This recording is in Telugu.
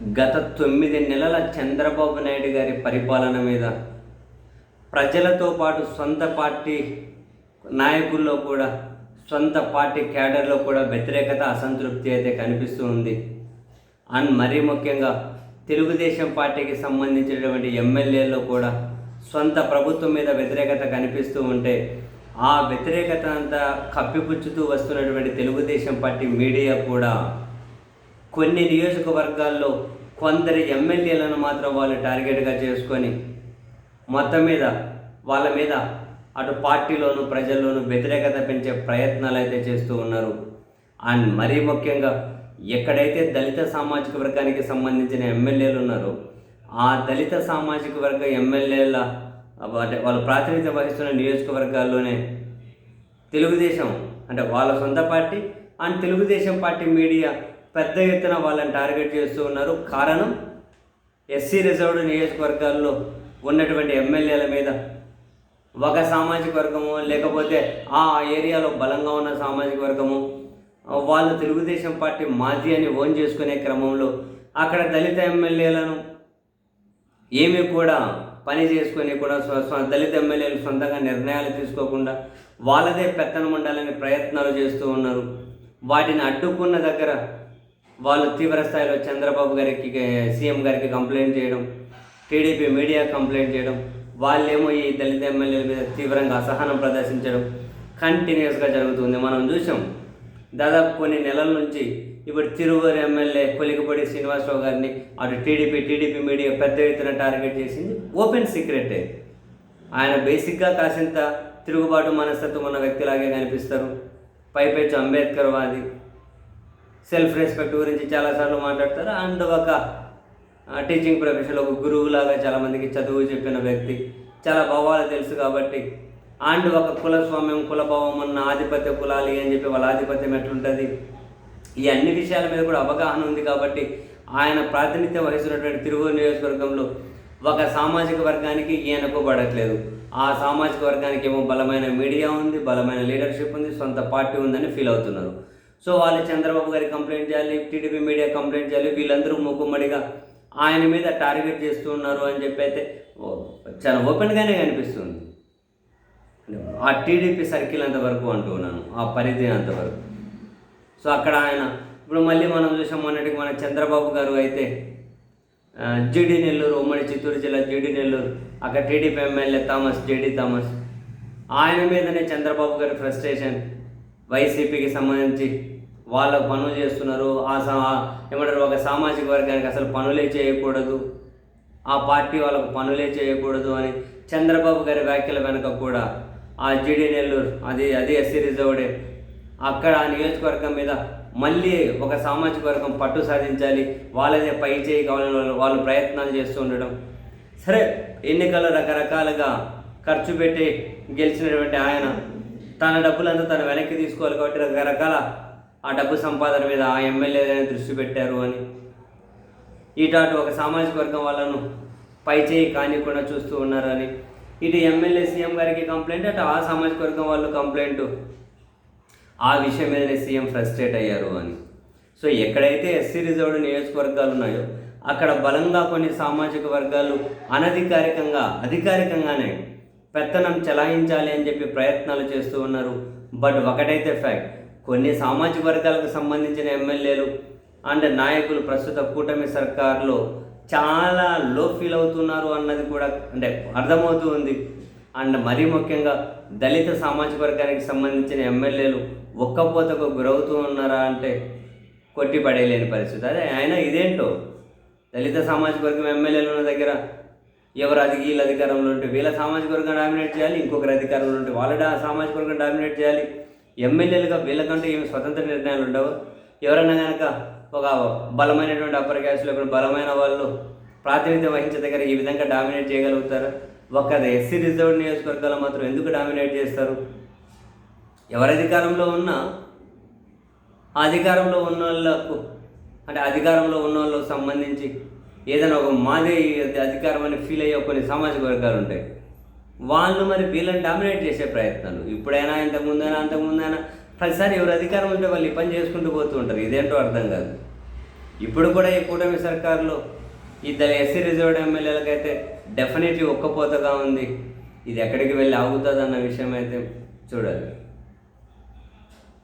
గత తొమ్మిది నెలల చంద్రబాబు నాయుడు గారి పరిపాలన మీద ప్రజలతో పాటు సొంత పార్టీ నాయకుల్లో కూడా సొంత పార్టీ క్యాడర్లో కూడా వ్యతిరేకత అసంతృప్తి అయితే కనిపిస్తూ ఉంది. అండ్ మరీ ముఖ్యంగా తెలుగుదేశం పార్టీకి సంబంధించినటువంటి ఎమ్మెల్యేల్లో కూడా సొంత ప్రభుత్వం మీద వ్యతిరేకత కనిపిస్తూ ఉంటే ఆ వ్యతిరేకత అంతా కప్పిపుచ్చుతూ వస్తున్నటువంటి తెలుగుదేశం పార్టీ మీడియా కూడా కొన్ని నియోజకవర్గాల్లో కొందరి ఎమ్మెల్యేలను మాత్రం వాళ్ళు టార్గెట్గా చేసుకొని మొత్తం మీద వాళ్ళ మీద అటు పార్టీలోను ప్రజల్లోనూ వ్యతిరేకత పెంచే ప్రయత్నాలు అయితే చేస్తూ ఉన్నారు. అండ్ మరీ ముఖ్యంగా ఎక్కడైతే దళిత సామాజిక వర్గానికి సంబంధించిన ఎమ్మెల్యేలు ఉన్నారో ఆ దళిత సామాజిక వర్గ ఎమ్మెల్యేల అంటే వాళ్ళు ప్రాతినిధ్యం వహిస్తున్న నియోజకవర్గాల్లోనే తెలుగుదేశం అంటే వాళ్ళ సొంత party and Telugu Desam party media పెద్ద ఎత్తున వాళ్ళని టార్గెట్ చేస్తూ ఉన్నారు. కారణం ఎస్సీ రిజర్వ్డ్ నియోజకవర్గాల్లో ఉన్నటువంటి ఎమ్మెల్యేల మీద ఒక సామాజిక వర్గము లేకపోతే ఆ ఏరియాలో బలంగా ఉన్న సామాజిక వర్గము వాళ్ళు తెలుగుదేశం పార్టీ మాజీ అని ఓన్ చేసుకునే క్రమంలో అక్కడ దళిత ఎమ్మెల్యేలను ఏమీ కూడా పని చేసుకొని కూడా దళిత ఎమ్మెల్యేలు సొంతంగా నిర్ణయాలు తీసుకోకుండా వాళ్ళదే పెత్తనం ఉండాలని ప్రయత్నాలు చేస్తూ ఉన్నారు. వాటిని అడ్డుకున్న దగ్గర వాళ్ళు తీవ్ర స్థాయిలో చంద్రబాబు గారికి సీఎం గారికి కంప్లైంట్ చేయడం టీడీపీ మీడియా కంప్లైంట్ చేయడం వాళ్ళేమో ఈ దళిత ఎమ్మెల్యేల మీద తీవ్రంగా అసహనం ప్రదర్శించడం కంటిన్యూస్గా జరుగుతుంది. మనం చూసాం దాదాపు కొన్ని నెలల నుంచి ఇప్పుడు తిరువూరు ఎమ్మెల్యే కొలికపొడి శ్రీనివాసరావు గారిని అటు టీడీపీ టీడీపీ మీడియా పెద్ద ఎత్తున టార్గెట్ చేసింది. ఓపెన్ సీక్రెటే. ఆయన బేసిక్గా కాసింత తిరుగుబాటు మనస్తత్వం ఉన్న వ్యక్తిలాగే కనిపిస్తారు. పైపెచ్చు అంబేద్కర్ వాది సెల్ఫ్ రెస్పెక్ట్ గురించి చాలాసార్లు మాట్లాడతారు. అండ్ ఒక టీచింగ్ ప్రొఫెషన్ ఒక గురువులాగా చాలామందికి చదువు చెప్పిన వ్యక్తి. చాలా భావాలు తెలుసు కాబట్టి. అండ్ ఒక కులస్వామ్యం కులభావం ఉన్న ఆధిపత్య కులాలి అని చెప్పి వాళ్ళ ఆధిపత్యం ఎట్లుంటుంది? ఈ అన్ని విషయాల మీద కూడా అవగాహన ఉంది కాబట్టి ఆయన ప్రాతినిధ్యం వహిస్తున్నటువంటి తిరువూరు నియోజకవర్గంలో ఒక సామాజిక వర్గానికి ఈయనకు పడట్లేదు. ఆ సామాజిక వర్గానికి ఏమో బలమైన మీడియా ఉంది బలమైన లీడర్షిప్ ఉంది సొంత పార్టీ ఉందని ఫీల్ అవుతున్నారు. సో వాళ్ళు చంద్రబాబు గారికి కంప్లైంట్ చేయాలి టీడీపీ మీడియా కంప్లైంట్ చేయాలి వీళ్ళందరూ మొక్కుమ్మడిగా ఆయన మీద టార్గెట్ చేస్తూ ఉన్నారు అని చెప్పి అయితే చాలా ఓపెన్గానే కనిపిస్తుంది ఆ టీడీపీ సర్కిల్ అంతవరకు అంటూ ఉన్నాను ఆ పరిధి అంతవరకు. సో అక్కడ ఆయన ఇప్పుడు మళ్ళీ మనం చూసాం మొన్నటికి మన చంద్రబాబు గారు అయితే ఆ, జీడి నెల్లూరు ఉమ్మడి చిత్తూరు జిల్లా జీడి నెల్లూరు అక్కడ TDP MLA Thomas JD Thomas ఆయన మీదనే చంద్రబాబు గారి ఫ్రస్ట్రేషన్ వైసీపీకి సంబంధించి వాళ్ళకు పనులు చేస్తున్నారు. ఆ సా ఏమంటారు ఒక సామాజిక వర్గానికి అసలు పనులే చేయకూడదు. ఆ పార్టీ వాళ్ళకు పనులే చేయకూడదు అని చంద్రబాబు గారి వ్యాఖ్యల వెనుక కూడా ఆ జీడి నెల్లూరు అది అది ఎస్సీ రిజర్వ్డే. అక్కడ ఆ నియోజకవర్గం మీద మళ్ళీ ఒక సామాజిక వర్గం పట్టు సాధించాలి. వాళ్ళదే పై చేయి కావాలని వాళ్ళు వాళ్ళు ప్రయత్నాలు చేస్తూ ఉండడం. సరే ఎన్నికల్లో రకరకాలుగా ఖర్చు పెట్టి గెలిచినటువంటి ఆయన తన డబ్బులంతా తను వెనక్కి తీసుకోవాలి కాబట్టి రకరకాల ఆ డబ్బు సంపాదన మీద ఆ ఎమ్మెల్యేలనే దృష్టి పెట్టారు అని. ఇటు అటు ఒక సామాజిక వర్గం వాళ్ళను పై చేయి కానికుండా చూస్తూ ఉన్నారని. ఇటు ఎమ్మెల్యే సీఎం గారికి కంప్లైంట్ అటు ఆ సామాజిక వర్గం వాళ్ళు కంప్లైంట్ ఆ విషయం మీదనే సీఎం ఫ్రస్ట్రేట్ అయ్యారు అని. సో ఎక్కడైతే ఎస్సీ రిజర్వ్డ్ నియోజకవర్గాలు ఉన్నాయో అక్కడ బలంగా కొన్ని సామాజిక వర్గాలు అనధికారికంగా అధికారికంగానే పెత్తనం చెలాయించాలి అని చెప్పి ప్రయత్నాలు చేస్తూ ఉన్నారు. బట్ ఒకటైతే ఫ్యాక్ట్ కొన్ని సామాజిక వర్గాలకు సంబంధించిన ఎమ్మెల్యేలు అండ్ నాయకులు ప్రస్తుత కూటమి సర్కార్లో చాలా లో ఫీల్ అవుతున్నారు అన్నది కూడా అంటే అర్థమవుతూ ఉంది. అండ్ మరీ ముఖ్యంగా దళిత సామాజిక వర్గానికి సంబంధించిన ఎమ్మెల్యేలు ఒక్కపోతకు గురవుతూ ఉన్నారా అంటే కొట్టి పడేయలేని పరిస్థితి. అదే ఆయన ఇదేంటో? దళిత సామాజిక వర్గం ఎమ్మెల్యేలు ఉన్న దగ్గర ఎవరు అది వీళ్ళ అధికారంలో ఉంటే వీళ్ళ సామాజిక వర్గం డామినేట్ చేయాలి ఇంకొకరి అధికారంలో ఉంటే వాళ్ళ సామాజిక వర్గం డామినేట్ చేయాలి? ఎమ్మెల్యేలుగా వీళ్ళకంటే ఏమి స్వతంత్ర నిర్ణయాలు ఉండవు? ఎవరన్నా కనుక ఒక బలమైనటువంటి అప్పర్ క్యాస్ట్లో ఇప్పుడు బలమైన వాళ్ళు ప్రాతినిధ్యం వహించే దగ్గర ఈ విధంగా డామినేట్ చేయగలుగుతారు? ఒక ఎస్సీ రిజర్వ్డ్ నియోజకవర్గాలు మాత్రం ఎందుకు డామినేట్ చేస్తారు? ఎవరి అధికారంలో ఉన్నా ఆ అధికారంలో ఉన్న వాళ్ళకు అంటే అధికారంలో ఉన్న వాళ్ళకు సంబంధించి ఏదైనా ఒక మాదే అధికారం అని ఫీల్ అయ్యే కొన్ని సామాజిక వర్గాలు ఉంటాయి. వాళ్ళు మరి వీళ్ళని డామినేట్ చేసే ప్రయత్నాలు. ఇప్పుడైనా ఇంతకుముందైనా అంతకుముందైనా ప్రతిసారి ఎవరు అధికారం ఉంటే వాళ్ళు ఈ పని చేసుకుంటూ పోతూ ఉంటారు. ఇదేంటో అర్థం కాదు. ఇప్పుడు కూడా ఈ కూటమి సర్కారులో ఇద్దరు ఎస్సీ రిజర్వ్డ్ ఎమ్మెల్యేలకైతే డెఫినెట్లీ ఒక్కపోతగా ఉంది. ఇది ఎక్కడికి వెళ్ళి ఆగుతుంది అన్న విషయం అయితే చూడాలి.